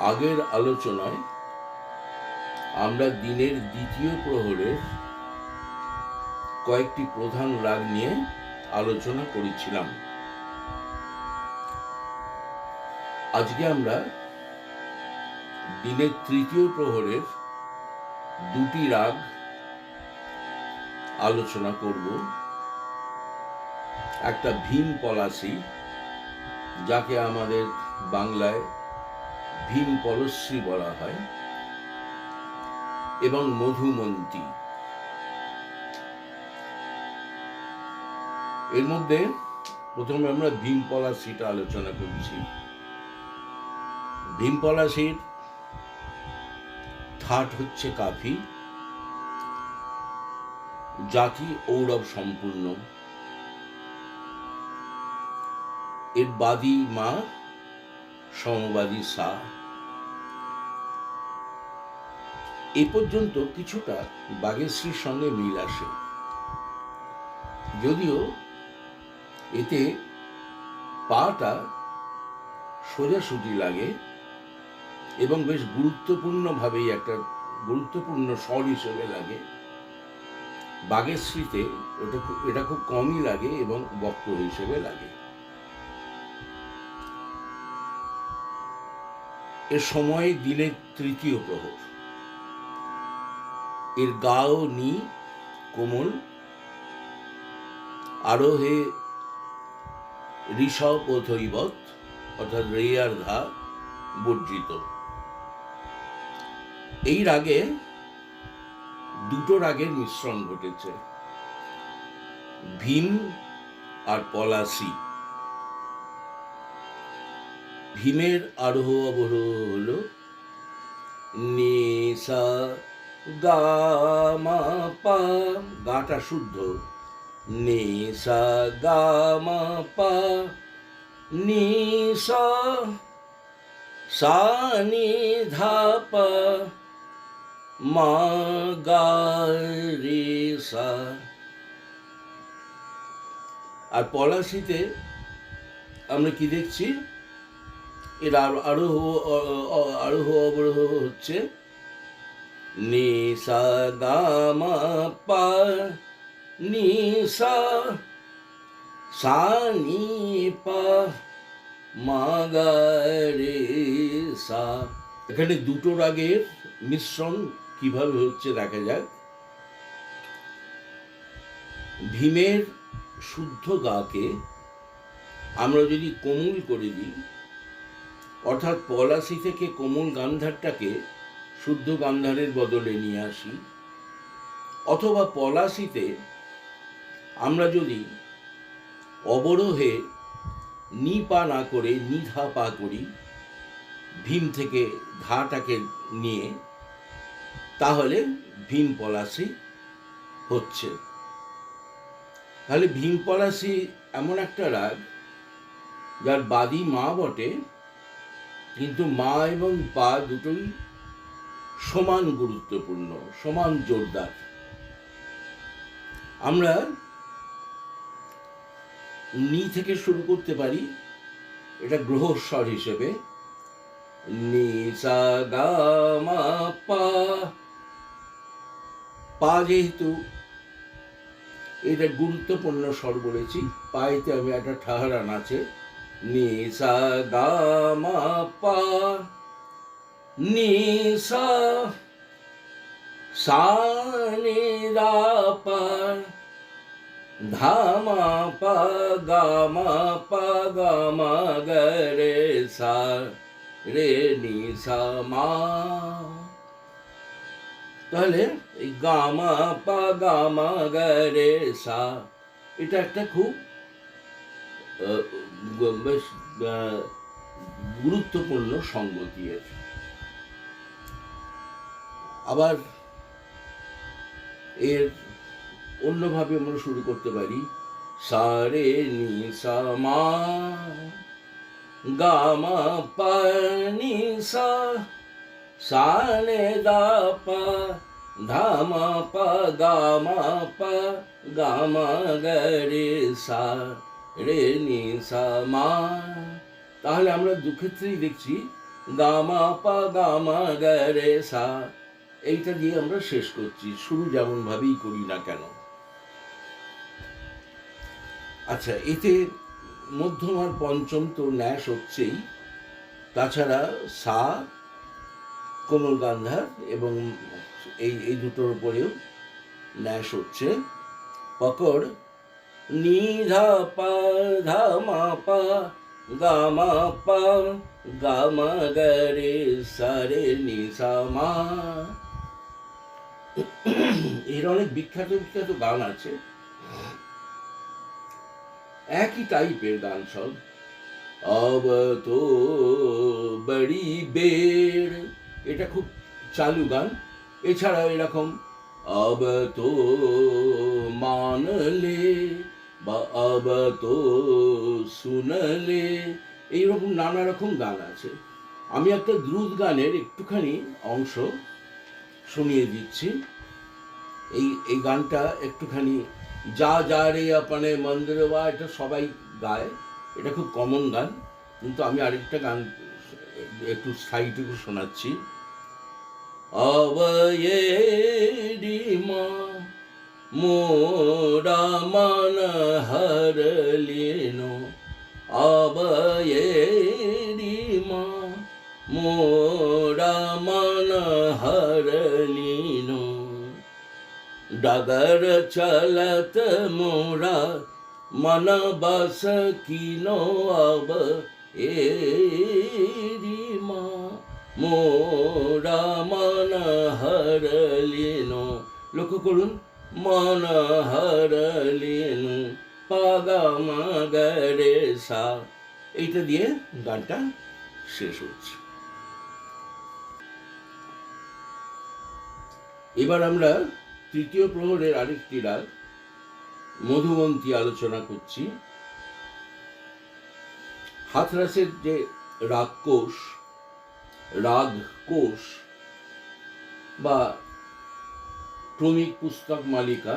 আগের আলোচনায় আমরা দিনের দ্বিতীয় প্রহরের কয়েকটি প্রধান রাগ নিয়ে আলোচনা করেছিলাম। আজকে আমরা দিনের তৃতীয় প্রহরের দুটি রাগ আলোচনা করব। একটা ভীম পলাশি, যাকে আমাদের বাংলায় ভীম পলশ্রী বলা হয়, এবং মধুমন্তী। এর মধ্যে প্রথমে আমরা ভীম পলাশিটা আলোচনা করছি। ভীম পলাশির ঠাট হচ্ছে কাফি, জাতি ঔরব সম্পূর্ণ। এর বাদী মা, সমবাদী সা। এ পর্যন্ত কিছুটা বাগেশ্রীর সঙ্গে মিল আসে। যদিও এতে পাটা সোজাসুজি লাগে এবং বেশ গুরুত্বপূর্ণভাবেই একটা গুরুত্বপূর্ণ স্বর হিসেবে লাগে। বাগেশ্রীতে ওটা খুব এটা খুব কমই লাগে এবং বক্র হিসেবে লাগে। এর সময় দিলে তৃতীয় প্রহর। এর গাও নি কোমল। আরোহে ঋষভ ও থৈবত অর্থাৎ রেয়ার ধা বর্জিত। এই রাগে দুটো রাগের মিশ্রণ ঘটেছে। ভীম আর পলাশি। ভীমের আরোহ অবরোহ হল নিসা গা পা গাটা শুদ্ধ। নিসা গা মা পা নিসা সা নি ধা মা গা রে সা আর পলাশিতে আমরা কি দেখছি? এর আরও আরোহ আরোহ, অবরোহ হচ্ছে নি সা গা মা পা নি সা সা নি পা মা গা রে সা এখানে দুটো রাগের মিশ্রণ কীভাবে হচ্ছে দেখা যাক। ভীমের শুদ্ধ গাকে আমরা যদি কোমল করে দিই, অর্থাৎ পলাশি থেকে কোমল গান্ধারটাকে শুদ্ধ গান্ধারের বদলে নিয়ে আসি। অথবা পলাশিতে আমরা যদি অবরোহে নি পা না করে নিধা পা করি, ভীম থেকে ধাটাকে নিয়ে, তাহলে ভীম পলাশি হচ্ছে। তাহলে ভীম পলাশি এমন একটা রাগ যার বাদী মা বটে, কিন্তু মা এবং পা দুটোই সমান গুরুত্বপূর্ণ, সমান জোরদার। আমরা নি থেকে শুরু করতে পারি, এটা গ্রহস্বর হিসেবে। নি, সা, গা, মা, পা। পা যেহেতু, এটা গুরুত্বপূর্ণ স্বর বলেছি, পায়েতে আমি একটা ঠাহারান আছে। নি, সা, গা, মা, পা। নি সা সা নি দা পা ধা মা পা গা মা পা গা মা গ রে সা রে নি সা মা। তাহলে এই গামা পা, গামা গা রে সা এটা একটা খুব বেশ গুরুত্বপূর্ণ সঙ্গতি এর আবার এর অন্যভাবে আমরা শুরু করতে পারি। সা রে নি সা মা, গা মা, পা নি সা সা নে দা পা, ধা মা পা, গা মা পা, গা মা গ রে সা, রে নি সা মা। তাহলে আমরা দুক্ষেত্রেই দেখছি গামা পা গামা গরে সা। এইটা দিয়ে আমরা শেষ করছি। শুরু যেমন ভাবেই করি না কেন। আচ্ছা এতে মধ্যম আর পঞ্চম তো ন্যাস হচ্ছেই। তাছাড়া সা, কোমল গান্ধার এবং এই এই দুটোর উপরেও ন্যাস হচ্ছে। পকড় নি ধা পা, ধা মা পা, গা মা পা, গা মা গা রে সা রে নি সা মা। এর অনেক বিখ্যাত বিখ্যাত গান আছে। একই টাইপের গান সব। অব তো বড়ি বের। এটা খুব চালু গান। এছাড়া এরকম অব তো মানলে বা অব তো শুনলে এইরকম নানা রকম গান আছে। আমি একটা দ্রুত গানের একটুখানি অংশ শুনিয়ে দিচ্ছি। এই এই গানটা একটুখানি যা যা রে আপনে মন্দিরে বা, এটা সবাই গায়। এটা খুব কমন গান, কিন্তু আমি আরেকটা গান একটু স্থায়ীটুকু শোনাচ্ছি। অবয়েরি মা, মোরা মান হরলিনো অবয়েরি মা, মোরা মান হরলিনো ডগর চলত মোরা, মন বস কিনো আব এ মা। মোরা মন হরলিনো লক্ষ্য করুন, মন হরলিনু পাগা মগরে সা। এইটা দিয়ে গানটা শেষ হচ্ছে। এবার আমরা তৃতীয় প্রহরের আরেকটি রাগ মধুমন্তী আলোচনা করছি। হাথরাসের যে রাগ কোষ রাগ কোষ বা ক্রমিক পুস্তক মালিকা,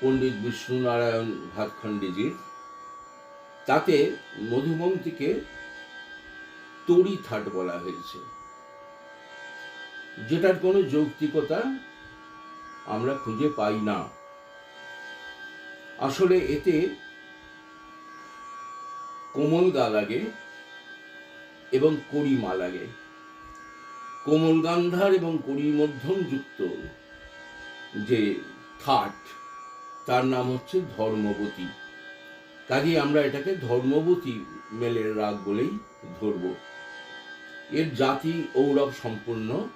পণ্ডিত বিষ্ণু নারায়ণ ভাতখণ্ডীজির তাতে মধুমন্তীকে তড়ি থাট বলা হয়েছে। যেটার কোনো যৌক্তিকতা আমরা খুঁজে পাই না। আসলে এতে কোমল গা লাগে এবং কড়িমা লাগে। কোমল গান্ধার এবং কড়ি মধ্যম যুক্ত যে থাট, তার নাম হচ্ছে ধর্মবতী। কাজে আমরা এটাকে ধর্মবতী মেলের রাগ বলেই ধরব। এর জাতি ঔরব সম্পূর্ণ,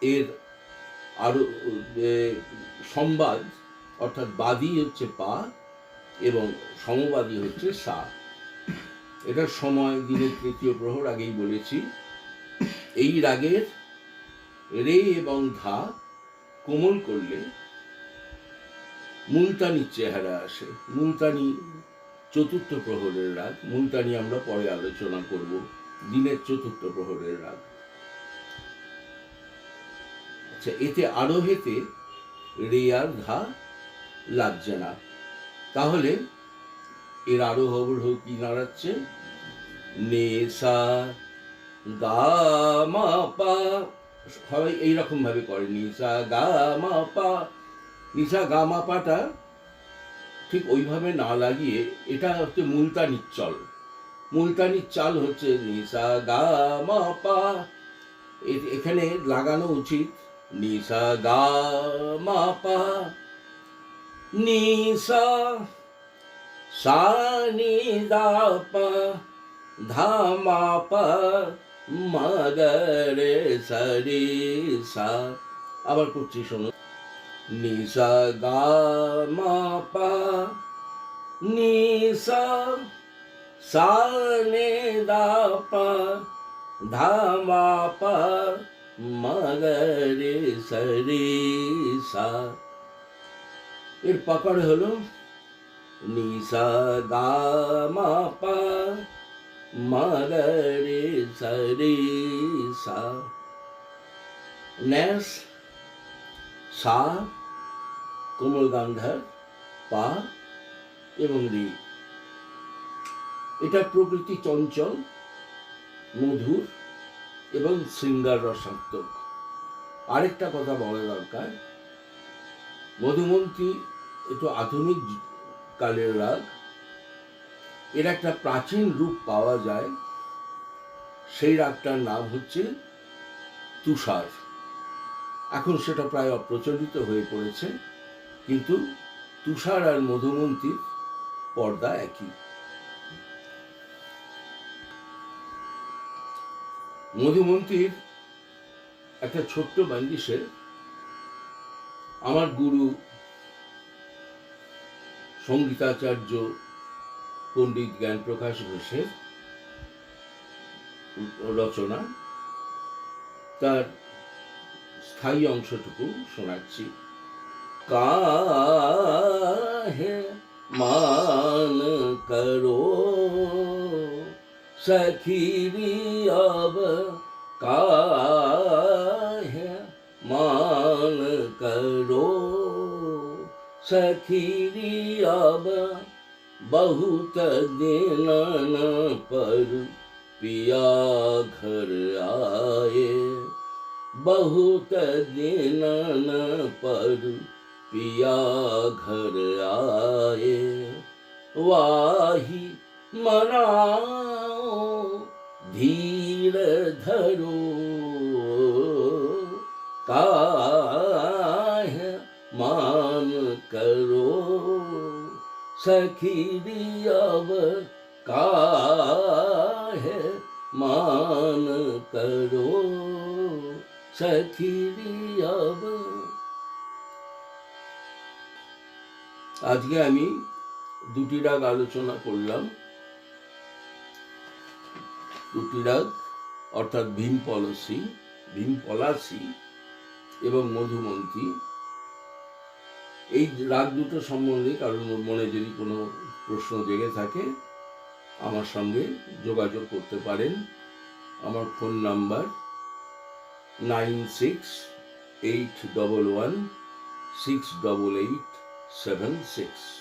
এর আরও এ, সংবাদ অর্থাৎ বাদী হচ্ছে পা এবং সমবাদী হচ্ছে সা। এটার সময় দিনের তৃতীয় প্রহর আগেই বলেছি। এই রাগের রে এবং ধা কোমল করলে মুলতানির চেহারা আসে। মুলতানি চতুর্থ প্রহরের রাগ। মুলতানি আমরা পরে আলোচনা করব দিনের চতুর্থ প্রহরের রাগ। আচ্ছা এতে আরোহেতে রে আর ধা লাগছে না। তাহলে এর আরোহ অবরোহ কি নাড়াচ্ছে? নে সা গা মা পা। সবাই এইরকম ভাবে করে নিসা গা মা পা। নিসা গা মা পাটা ঠিক ওইভাবে না লাগিয়ে, এটা হচ্ছে মুলতানির চল। মুলতানির চাল হচ্ছে নিসা গা মা পা। এখানে লাগানো উচিত নিসা গা মা পা নিসা সা নি দা পা ধা মা পা মগরে সরি সা আবার করছি, শোনো। নিসা গা মা পা নিসা সা নে দা পা ধা মা পা মগরে সরি সা এর পাকড় হলো নিসা গা মা পা মগরে সরি সা ন্যাস সা কোমল গান্ধার পা এবং রি এটা প্রকৃতি চঞ্চল মধুর এবং শৃঙ্গার রসাত্মক আরেকটা কথা বলা দরকার। মধুমন্তী একটু আধুনিক কালের রাগ। এর একটা প্রাচীন রূপ পাওয়া যায়। সেই রাগটার নাম হচ্ছে তুষার। এখন সেটা প্রায় অপ্রচলিত হয়ে পড়েছে, কিন্তু তুষার আর মধুমন্তীর পর্দা একই। মধুমন্তীর একটা ছোট্ট বান্দিসে আমার গুরু সঙ্গীতাচার্য পণ্ডিত জ্ঞানপ্রকাশ ঘোষের রচনা, তার স্থায়ী অংশটুকু শোনাচ্ছি। কাহে মান করো सखी अब है मान करो? सखी अब बहुत दिन न पर पिया घर आए। बहुत दिन न पर पिया घर आए। वाही मना धीर धरो काह मान करो सखीरी अब काह मान करो सखीरी अब আজকে আমি দুটি রাগ আলোচনা করলাম দুটি রাগ অর্থাৎ ভীম পলসি, ভীম পলাশি এবং মধুমন্তী। এই রাগ দুটো সম্বন্ধে কারোর মনে যদি কোনো প্রশ্ন জেগে থাকে, আমার সঙ্গে যোগাযোগ করতে পারেন। আমার phone number nine six eight double one six double eight seven six.